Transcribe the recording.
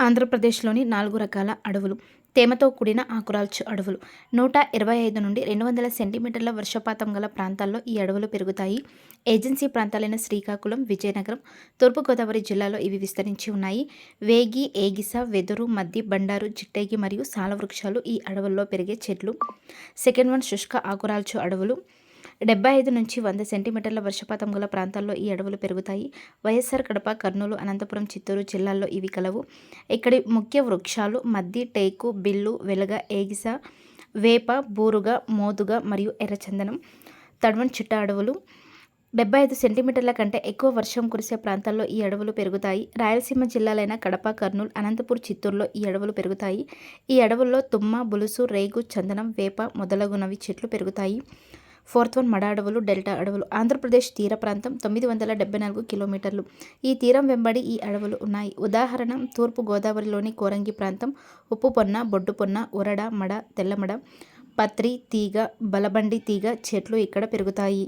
ఆంధ్రప్రదేశ్లోని నాలుగు రకాల అడవులు. తేమతో కూడిన ఆకురాల్చు అడవులు. నూట ఇరవై ఐదు నుండి రెండు వందల సెంటీమీటర్ల వర్షపాతం గల ప్రాంతాల్లో ఈ అడవులు పెరుగుతాయి. ఏజెన్సీ ప్రాంతాలైన శ్రీకాకుళం విజయనగరం తూర్పుగోదావరి జిల్లాలో ఇవి విస్తరించి ఉన్నాయి. వేగి ఏగిస వెదురు మద్ది బండారు చిట్టేగి మరియు సాల వృక్షాలు ఈ అడవుల్లో పెరిగే చెట్లు. సెకండ్ వన్ శుష్క ఆకురాల్చు అడవులు. డెబ్బై ఐదు నుంచి వంద సెంటీమీటర్ల వర్షపాతం గల ప్రాంతాల్లో ఈ అడవులు పెరుగుతాయి. వైఎస్ఆర్ కడప కర్నూలు అనంతపురం చిత్తూరు జిల్లాల్లో ఇవి కలవు. ఇక్కడి ముఖ్య వృక్షాలు మద్ది టేకు బిల్లు వెలగ ఏగిస వేప బూరుగ మోదుగ మరియు ఎర్రచందనం. తడవన్ చిట్ట అడవులు. డెబ్బై ఐదు సెంటీమీటర్ల కంటే ఎక్కువ వర్షం కురిసే ప్రాంతాల్లో ఈ అడవులు పెరుగుతాయి. రాయలసీమ జిల్లాలైన కడప కర్నూలు అనంతపూర్ చిత్తూరులో ఈ అడవులు పెరుగుతాయి. ఈ అడవుల్లో తుమ్మ బులుసు రేగు చందనం వేప మొదలగునవి చెట్లు పెరుగుతాయి. ఫోర్త్ వన్ మడ అడవులు డెల్టా అడవులు. ఆంధ్రప్రదేశ్ తీర ప్రాంతం తొమ్మిది వందల డెబ్బై నాలుగు కిలోమీటర్లు. ఈ తీరం వెంబడి ఈ అడవులు ఉన్నాయి. ఉదాహరణ తూర్పు గోదావరిలోని కోరంగి ప్రాంతం ఉప్పు పొన్న బొడ్డు పొన్న ఉరడ మడ తెల్లమడ పత్రి తీగ బలబండి తీగ చెట్లు ఇక్కడ పెరుగుతాయి.